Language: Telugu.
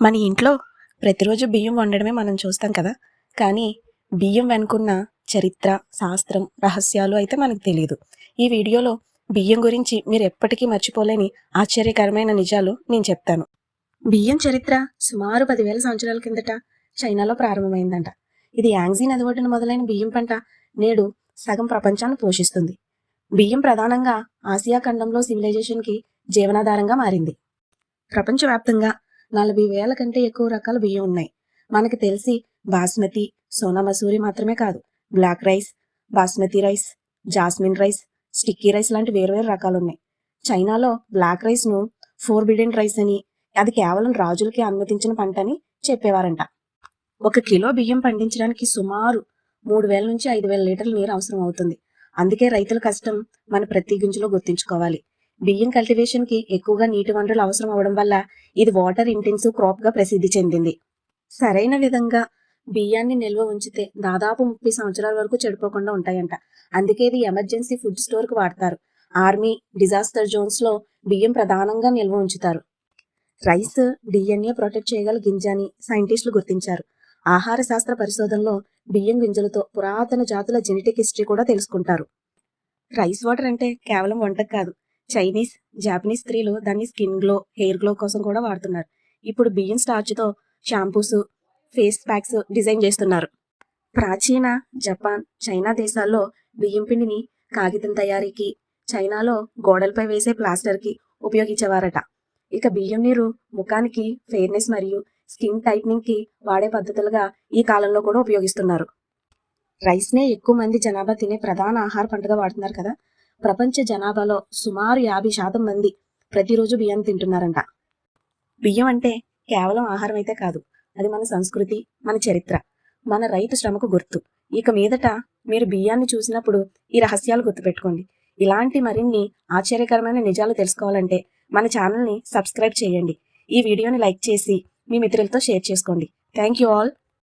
మన ఇంట్లో ప్రతిరోజు బియ్యం వండడమే మనం చూస్తాం కదా. కానీ బియ్యం వెనుకున్న చరిత్ర శాస్త్రం రహస్యాలు అయితే మనకు తెలియదు ఈ వీడియోలో బియ్యం గురించి మీరు ఎప్పటికీ మర్చిపోలేని ఆశ్చర్యకరమైన నిజాలు నేను చెప్తాను. బియ్యం చరిత్ర సుమారు పదివేల సంవత్సరాల కిందట చైనాలో ప్రారంభమైందంట. ఇది యాంగ్జీ నది ఒడ్డున మొదలైన బియ్యం పంట నేడు సగం ప్రపంచాన్ని పోషిస్తుంది. బియ్యం ప్రధానంగా ఆసియా ఖండంలో సివిలైజేషన్కి జీవనాధారంగా మారింది. ప్రపంచవ్యాప్తంగా నలభై వేల కంటే ఎక్కువ రకాల బియ్యం ఉన్నాయి. మనకి తెలిసి బాస్మతి సోనా మసూరి మాత్రమే కాదు. Black rice basmati rice jasmine rice sticky rice లాంటి వేరువేరు రకాలు ఉన్నాయి చైనాలో బ్లాక్ రైస్ను ఫోర్ బిడెన్ రైస్ అని అది కేవలం రాజులకి అనుమతించిన పంట అని చెప్పేవారంట. ఒక కిలో బియ్యం పండించడానికి సుమారు మూడు వేల నుంచి ఐదు వేల లీటర్ల నీరు అవసరం అవుతుంది. అందుకే రైతుల కష్టం మన ప్రతి గింజలో గుర్తుంచుకోవాలి. బియ్యం కల్టివేషన్కి ఎక్కువగా నీటి వనరులు అవసరం అవడం వల్ల ఇది వాటర్ ఇంటెన్సివ్ క్రాప్గా ప్రసిద్ధి చెందింది. సరైన విధంగా బియ్యాన్ని నిల్వ ఉంచితే దాదాపు ముప్పై సంవత్సరాల వరకు చెడిపోకుండా ఉంటాయంట. అందుకే ఇది ఎమర్జెన్సీ ఫుడ్ స్టోర్కు వాడతారు. ఆర్మీ డిజాస్టర్ జోన్స్లో బియ్యం ప్రధానంగా నిల్వ ఉంచుతారు. రైస్ డిఎన్ఏ ప్రొటెక్ట్ చేయగల గింజ అని సైంటిస్టులు గుర్తించారు. ఆహార శాస్త్ర పరిశోధనలో బియ్యం గింజలతో పురాతన జాతుల జెనెటిక్ హిస్టరీ కూడా తెలుసుకుంటారు. రైస్ వాటర్ అంటే కేవలం వంటకు కాదు చైనీస్ జాపనీస్ స్త్రీలు దాన్ని స్కిన్ గ్లో హెయిర్ గ్లో కోసం కూడా వాడుతున్నారు. ఇప్పుడు బియ్యం స్టార్చ్తో షాంపూస్ ఫేస్ ప్యాక్స్ డిజైన్ చేస్తున్నారు. ప్రాచీన జపాన్ చైనా దేశాల్లో బియ్యం పిండిని కాగితం తయారీకి చైనాలో గోడలపై వేసే ప్లాస్టర్కి ఉపయోగించేవారట. ఇక బియ్యం నీరు ముఖానికి ఫెయిర్నెస్ మరియు స్కిన్ టైట్నింగ్కి వాడే పద్ధతులుగా ఈ కాలంలో కూడా ఉపయోగిస్తున్నారు. రైస్ నే ఎక్కువ మంది జనాభా తినే ప్రధాన ఆహార పంటగా వాడుతున్నారు కదా ప్రపంచ జనాభాలో సుమారు యాభై శాతం మంది ప్రతిరోజు బియ్యాన్ని తింటున్నారంట. బియ్యం అంటే కేవలం ఆహారం అయితే కాదు అది మన సంస్కృతి మన చరిత్ర మన రైతు శ్రమకు గుర్తు. ఇక మీదట మీరు బియ్యాన్ని చూసినప్పుడు ఈ రహస్యాలు గుర్తుపెట్టుకోండి. ఇలాంటి మరిన్ని ఆశ్చర్యకరమైన నిజాలు తెలుసుకోవాలంటే మన ఛానల్ని సబ్స్క్రైబ్ చేయండి. ఈ వీడియోని లైక్ చేసి మీ మిత్రులతో షేర్ చేసుకోండి. Thank you all.